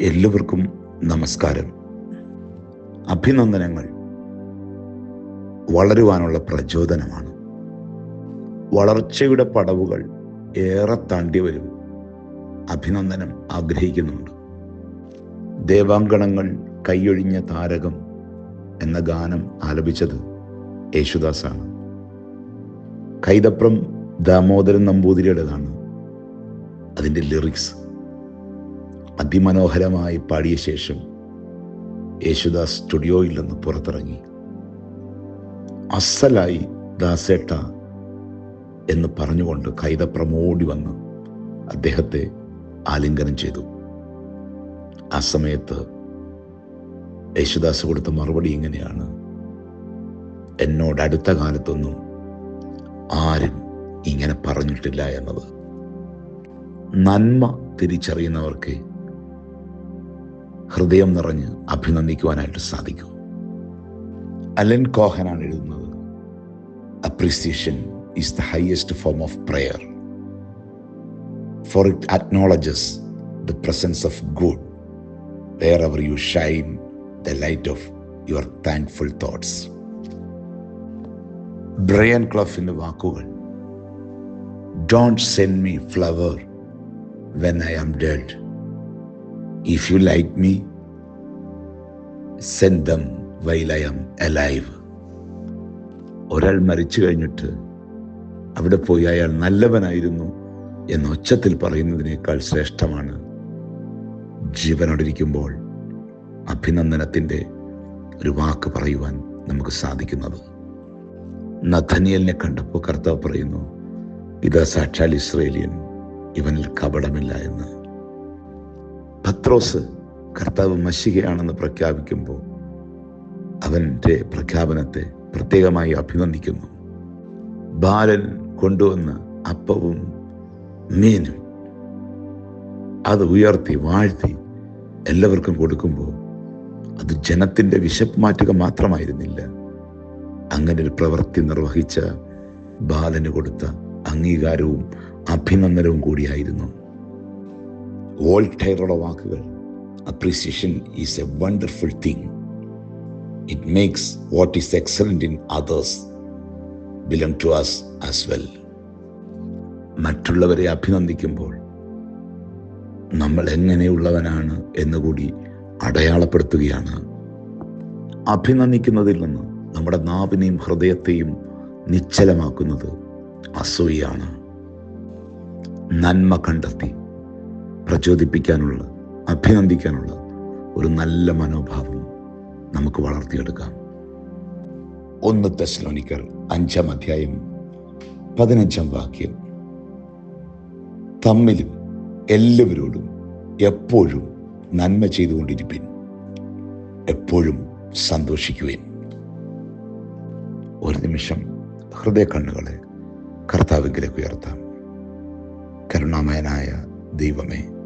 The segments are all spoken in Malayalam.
എല്ലാവർക്കും നമസ്കാരം. അഭിനന്ദനങ്ങൾ. വളരുവാനുള്ള പ്രചോദനമാണ്. വളർച്ചയുടെ പടവുകൾ ഏറെ താണ്ടി വരും. അഭിനന്ദനം ആഗ്രഹിക്കുന്നുണ്ട്. ദേവാങ്കണങ്ങൾ കൈയൊഴിഞ്ഞ താരകം എന്ന ഗാനം ആലപിച്ചത് യേശുദാസാണ്. കൈതപ്രം ദാമോദരൻ നമ്പൂതിരിയുടേതാണ്. അതിന്റെ ലിറിക്സ് അതിമനോഹരമായി പാടിയ ശേഷം യേശുദാസ് സ്റ്റുഡിയോയിൽ നിന്ന് പുറത്തിറങ്ങി. അസലായി ദാസേട്ട എന്ന് പറഞ്ഞുകൊണ്ട് കൈതപ്രമോടി വന്ന് അദ്ദേഹത്തെ ആലിംഗനം ചെയ്തു. ആ സമയത്ത് യേശുദാസ് കൊടുത്ത മറുപടി ഇങ്ങനെയാണ്. എന്നോട് അടുത്ത കാലത്തൊന്നും ആരും ഇങ്ങനെ പറഞ്ഞിട്ടില്ല എന്നത്. നന്മ തിരിച്ചറിയുന്നവർക്ക് ഹൃദയം നിറഞ്ഞ് അഭിനന്ദിക്കുവാനായിട്ട് സാധിക്കും. അലൻ കോഹനാണ് എഴുതുന്നത്. Appreciation is the highest form of prayer for it acknowledges the presence of good wherever you shine the light of your thankful thoughts Brian ക്ലഫിന്റെ വാക്കുകൾ don't send me flower when I am dead if you like me send them while I am alive ഒരാൾ മരിച്ചു കഴിഞ്ഞിട്ട് അവിടെ പോയി അയാൾ നല്ലവനായിരുന്നു എന്ന് ഒച്ചത്തിൽ പറയുന്നതിനേക്കാൾ ശ്രേഷ്ഠമാണ്. ജീവനോടിരിക്കുമ്പോൾ അഭിനന്ദനത്തിന്റെ ഒരു വാക്ക് പറയുവാൻ നമുക്ക് സാധിക്കുന്നത്. നഥനിയലിനെ കണ്ടപ്പോൾ കർത്താവ് പറയുന്നു ഇതാ സാക്ഷാൽ ഇസ്രേലിയൻ ഇവനിൽ കപടമില്ല എന്ന്. പത്രോസ് കർത്താവ് മഷികയാണെന്ന് പ്രഖ്യാപിക്കുമ്പോൾ അവന്റെ പ്രഖ്യാപനത്തെ പ്രത്യേകമായി അഭിനന്ദിക്കുന്നു. ബാലൻ കൊണ്ടുവന്ന അപ്പവും മീനും അത് ഉയർത്തി വാഴ്ത്തി എല്ലാവർക്കും കൊടുക്കുമ്പോൾ അത് ജനത്തിന്റെ വിശപ്പ് മാറ്റുക മാത്രമായിരുന്നില്ല. അങ്ങനെ ഒരു പ്രവൃത്തി നിർവഹിച്ച ബാലന് കൊടുത്ത അംഗീകാരവും അഭിനന്ദനവും കൂടിയായിരുന്നു. വോൾട്ടയറുടെ വാക്കുകൾ. Appreciation is a wonderful thing it makes what is excellent in others belong to us as well മറ്റുള്ളവരെ അഭിനന്ദിക്കുമ്പോൾ നമ്മൾ എങ്ങനെയുള്ളവനാണ് എന്നുകൂടി അടയാളപ്പെടുത്തുകയാണ്. അഭിനന്ദിക്കുന്നതിൽ നിന്ന് നമ്മുടെ നാവിനെയും ഹൃദയത്തെയും നിശ്ചലമാക്കുന്നത് അസൂയാണ് നന്മ കണ്ടെത്തി. പ്രചോദിപ്പിക്കാനുള്ള അഭിനന്ദിക്കാനുള്ള ഒരു നല്ല മനോഭാവം നമുക്ക് വളർത്തിയെടുക്കാം. ഒന്ന് തെസ്ലോനിക്കർ അഞ്ചാം അധ്യായം പതിനഞ്ചാം വാക്യം. തമ്മിലും എല്ലാവരോടും എപ്പോഴും നന്മ ചെയ്തുകൊണ്ടിരിപ്പിൻ എപ്പോഴും സന്തോഷിക്കുവേൻ. ഒരു നിമിഷം ഹൃദയ കണ്ണുകളെ കർത്താവിലേക്ക് ഉയർത്താം. കരുണാമയനായ ദൈവമേ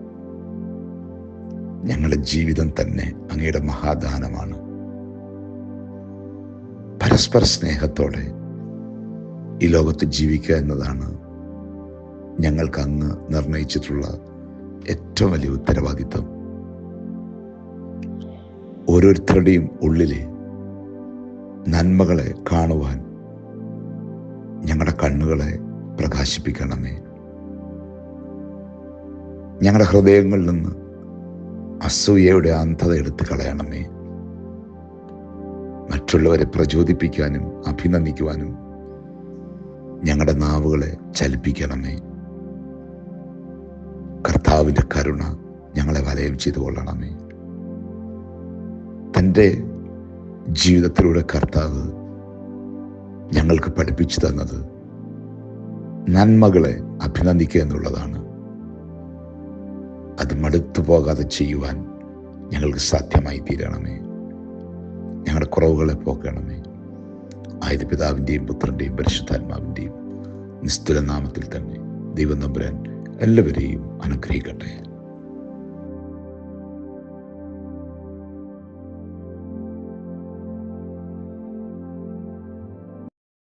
ഞങ്ങളുടെ ജീവിതം തന്നെ അങ്ങയുടെ മഹാദാനമാണ്. പരസ്പര സ്നേഹത്തോടെ ഈ ലോകത്ത് ജീവിക്കുക എന്നതാണ് ഞങ്ങൾക്ക് അങ്ങ് നിർണയിച്ചിട്ടുള്ള ഏറ്റവും വലിയ ഉത്തരവാദിത്വം. ഓരോരുത്തരുടെയും ഉള്ളിലെ നന്മകളെ കാണുവാൻ ഞങ്ങളുടെ കണ്ണുകളെ പ്രകാശിപ്പിക്കണമേ. ഞങ്ങളുടെ ഹൃദയങ്ങളിൽ നിന്ന് അസൂയയുടെ അന്ധത എടുത്തു കളയണമേ മറ്റുള്ളവരെ പ്രചോദിപ്പിക്കാനും അഭിനന്ദിക്കുവാനും ഞങ്ങളുടെ നാവുകളെ ചലിപ്പിക്കണമേ കർത്താവിന്റെ കരുണ ഞങ്ങളെ വലയം ചെയ്തു കൊള്ളണമേ തന്റെ ജീവിതത്തിലൂടെ കർത്താവ് ഞങ്ങൾക്ക് പഠിപ്പിച്ചു തന്നത് നന്മകളെ അഭിനന്ദിക്കുക എന്നുള്ളതാണ്. അത് മടുത്തു പോകാതെ ചെയ്യുവാൻ ഞങ്ങൾക്ക് സാധ്യമായി തീരണമേ. ഞങ്ങളുടെ കുറവുകളെ പോക്കണമേ. ആയത് പിതാവിന്റെയും പുത്രന്റെയും പരിശുദ്ധാത്മാവിന്റെയും നിസ്തുല നാമത്തിൽ തന്നെ ദൈവം നമ്പുരാൻ എല്ലാവരെയും അനുഗ്രഹിക്കട്ടെ.